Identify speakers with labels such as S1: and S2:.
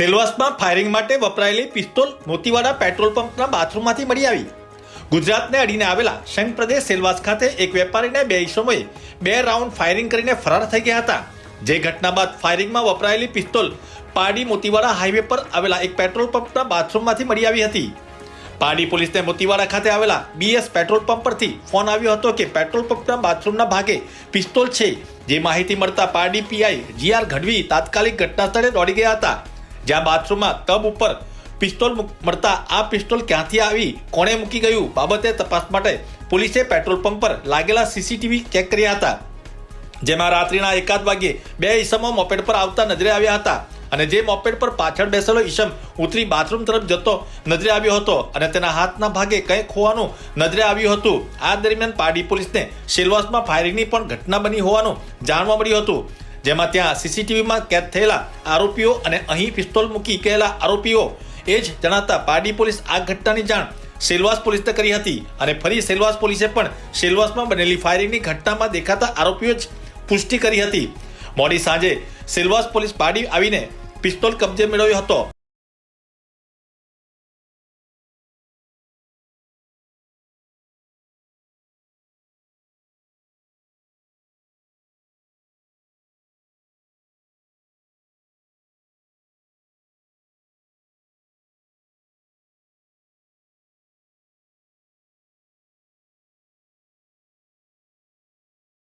S1: સેલવાસમાં firing માટે વપરાયેલી pistol Motiwada petrol પંપના બાથરૂમમાંથી મળી આવી. ગુજરાતને અડીને આવેલા સંઘ પ્રદેશ સેલવાસ ખાતે એક વેપારીને બે ઈસમોએ બે રાઉન્ડ ફાયરિંગ કરીને ફરાર થઈ ગયા હતા. જે ઘટના બાદ ફાયરિંગમાં વપરાયેલી પિસ્તોલ પાડી મોતીવાડા હાઈવે પર આવેલા એક પેટ્રોલ પંપના બાથરૂમમાંથી મળી આવી હતી. પાડી પોલીસને મોતીવાડા ખાતે આવેલા બીએસ પેટ્રોલ પંપ પરથી ફોન આવ્યો હતો કે પેટ્રોલ પંપના બાથરૂમના ભાગે પિસ્તોલ છે. જે માહિતી મળતા પારડી પીઆઈ જીઆર ગઢવી તાત્કાલિક ઘટના સ્થળે દોડી ગયા હતા. જ્યાં બાથરૂમમાં તબ ઉપર પિસ્તોલ મળતા આ પિસ્તોલ ક્યાંથી આવી, કોણે મૂકી ગયું, બાબતે તપાસ માટે પોલીસે પેટ્રોલ પંપ પર લાગેલા સીસીટીવી ચેક કર્યા હતા. જેમાં રાત્રિના એકાદ વાગ્યે બે ઈસમો મોપેડ પર આવતા નજરે આવ્યા હતા અને જે મોપેડ પર પાછળ બેસેલો ઈસમ ઉતરી બાથરૂમ તરફ જતો નજરે આવ્યો હતો અને તેના હાથના ભાગે કંઈ ખોવાનું નજરે આવ્યું હતું. આ દરમિયાન પાડી પોલીસને સેલવાસમાં ફાયરિંગની પણ ઘટના બની હોવાનું જાણવા મળ્યું હતું. જેમાં ત્યાં સીસીટીવીમાં કેદ થયેલા આરોપીઓ અને અહીં પિસ્તોલ મૂકી ગયેલા આરોપીઓ. એ જ જણાતા પારડી પોલીસ આ ઘટનાની જાણ સેલવાસ પોલીસને કરી હતી અને ફરી સેલવાસ પોલીસે પણ સેલવાસમાં બનેલી ફાયરિંગની ઘટનામાં દેખાતા આરોપીઓ જ પુષ્ટિ કરી હતી. મોડી સાંજે સેલવાસ પોલીસ પાડી આવીને પિસ્તોલ કબજે મેળવ્યો હતો.